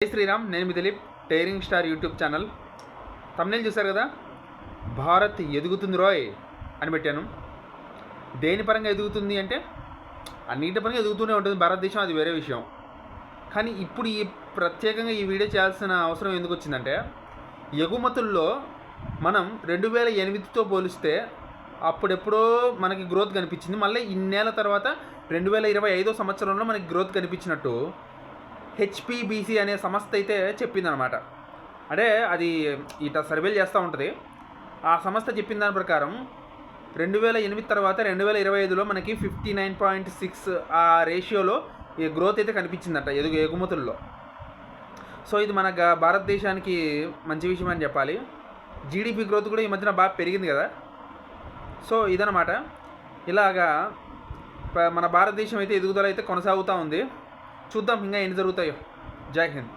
జై శ్రీరామ్ నేను మీ Dilip tiring star YouTube channel తమిళ చూశారు కదా? భారత్ ఎదుగుతుంది రోయ్ అని పెట్టాను. దేని పరంగా ఎదుగుతుంది అంటే అన్నిటి పరంగా ఎదుగుతూనే ఉంటుంది భారతదేశం అది వేరే విషయం. కానీ ఇప్పుడు ఈ ప్రత్యేకంగా ఈ వీడియో చేయాల్సిన అవసరం ఎందుకు వచ్చిందంటే ఎగుమతుల్లో మనం రెండు వేల ఎనిమిదితో పోలిస్తే అప్పుడెప్పుడో మనకి గ్రోత్ కనిపించింది. మళ్ళీ ఇన్నేళ్ళ తర్వాత రెండు వేల ఇరవై ఐదో సంవత్సరంలో మనకి గ్రోత్ కనిపించినట్టు హెచ్పిబిసి అనే సంస్థ అయితే చెప్పిందనమాట అంటే అది ఇట సర్వేలు చేస్తూ ఉంటుంది. ఆ సంస్థ చెప్పిన దాని ప్రకారం రెండు వేల ఎనిమిది తర్వాత రెండు వేల ఇరవై ఐదులో మనకి ఫిఫ్టీ నైన్ పాయింట్ సిక్స్ ఆ రేషియోలో ఈ గ్రోత్ అయితే కనిపించిందట ఎదుగు ఎగుమతుల్లో. సో ఇది మన గ- భారతదేశానికి మంచి విషయం అని చెప్పాలి. జీడిపి గ్రోత్ కూడా ఈ మధ్యన బాగా పెరిగింది కదా. సో ఇదనమాట ఇలాగా మన భారతదేశం అయితే ఎదుగుదల అయితే కొనసాగుతూ ఉంది. చూద్దాం ఇంకా ఎన్ని జరుగుతాయో. జై హింద్.